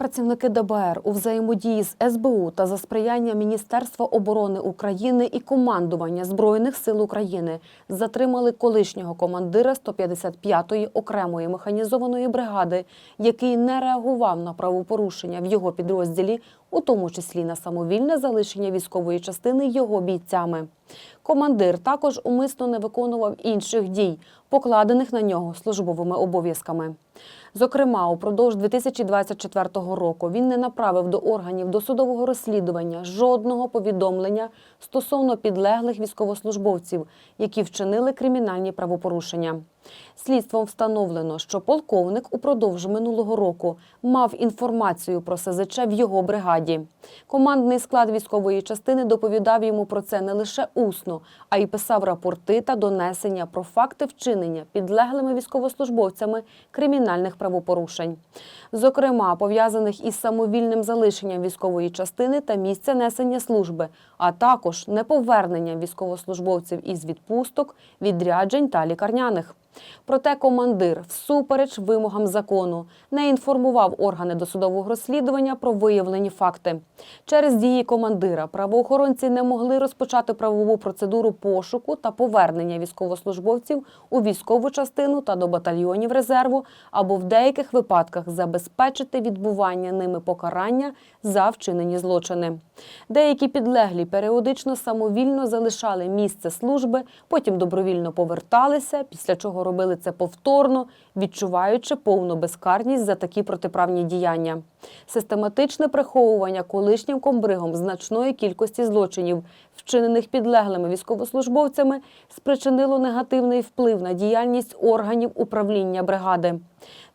Працівники ДБР у взаємодії з СБУ та за сприяння Міністерства оборони України і командування Збройних сил України затримали колишнього командира 155-ї окремої механізованої бригади, який не реагував на правопорушення в його підрозділі, у тому числі на самовільне залишення військової частини його бійцями. Командир також умисно не виконував інших дій, покладених на нього службовими обов'язками. Зокрема, упродовж 2024 року він не направив до органів досудового розслідування жодного повідомлення стосовно підлеглих військовослужбовців, які вчинили кримінальні правопорушення. Слідством встановлено, що полковник упродовж минулого року мав інформацію про СЗЧ в його бригаді. Командний склад військової частини доповідав йому про це не лише усно, а й писав рапорти та донесення про факти вчинення підлеглими військовослужбовцями кримінальних правопорушень, зокрема пов'язаних із самовільним залишенням військової частини та місця несення служби, а також неповерненням військовослужбовців із відпусток, відряджень та лікарняних. Проте командир, всупереч вимогам закону, не інформував органи досудового розслідування про виявлені факти. Через дії командира правоохоронці не могли розпочати правову процедуру пошуку та повернення військовослужбовців у військову частину та до батальйонів резерву, або в деяких випадках забезпечити відбування ними покарання за вчинені злочини. Деякі підлеглі періодично самовільно залишали місце служби, потім добровільно поверталися, після чого робили це повторно, відчуваючи повну безкарність за такі протиправні діяння. Систематичне приховування колишнім комбригом значної кількості злочинів, вчинених підлеглими військовослужбовцями, спричинило негативний вплив на діяльність органів управління бригади.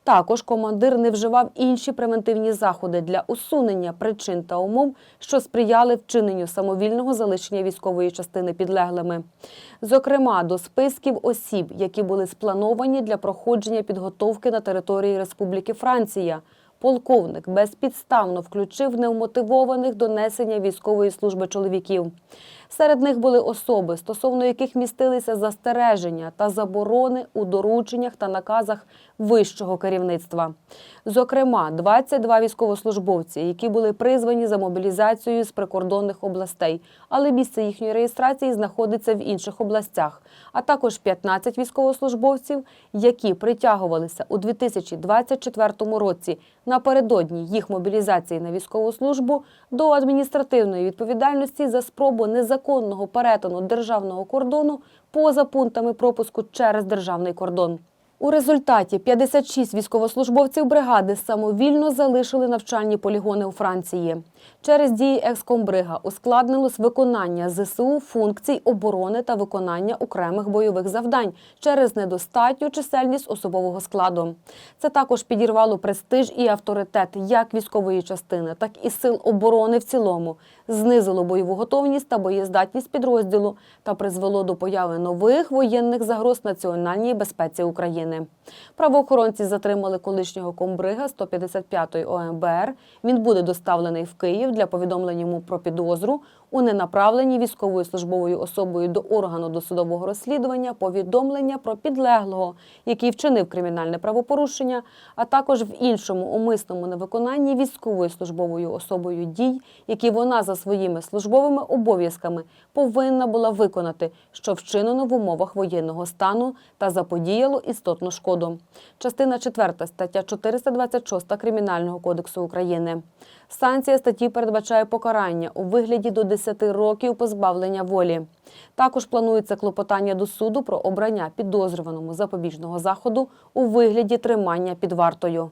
Також командир не вживав інші превентивні заходи для усунення причин та умов, що сприяли вчиненню самовільного залишення військової частини підлеглими. Зокрема, до списків осіб, які були сплановані для проходження підготовки на території Республіки Франція. Полковник безпідставно включив неумотивованих до несення військової служби чоловіків. Серед них були особи, стосовно яких містилися застереження та заборони у дорученнях та наказах вищого керівництва. Зокрема, 22 військовослужбовці, які були призвані за мобілізацією з прикордонних областей, але місце їхньої реєстрації знаходиться в інших областях, а також 15 військовослужбовців, які притягувалися у 2024 році напередодні їх мобілізації на військову службу до адміністративної відповідальності за спробу незаконного перетину державного кордону поза пунктами пропуску через державний кордон. У результаті 56 військовослужбовців бригади самовільно залишили навчальні полігони у Франції. Через дії екскомбрига ускладнилось виконання ЗСУ функцій оборони та виконання окремих бойових завдань через недостатню чисельність особового складу. Це також підірвало престиж і авторитет як військової частини, так і сил оборони в цілому, знизило бойову готовність та боєздатність підрозділу та призвело до появи нових воєнних загроз національній безпеці України. Правоохоронці затримали колишнього комбрига 155-ї ОМБР. Він буде доставлений в Київ для повідомлення йому про підозру у ненаправленні військовою службовою особою до органу досудового розслідування повідомлення про підлеглого, який вчинив кримінальне правопорушення, а також в іншому умисному невиконанні військовою службовою особою дій, які вона за своїми службовими обов'язками повинна була виконати, що вчинено в умовах воєнного стану та заподіяло істотну шкоду. Частина 4 стаття 426 Кримінального кодексу України. Санкція статті передбачає покарання у вигляді до 10 років позбавлення волі. Також планується клопотання до суду про обрання підозрюваному запобіжного заходу у вигляді тримання під вартою.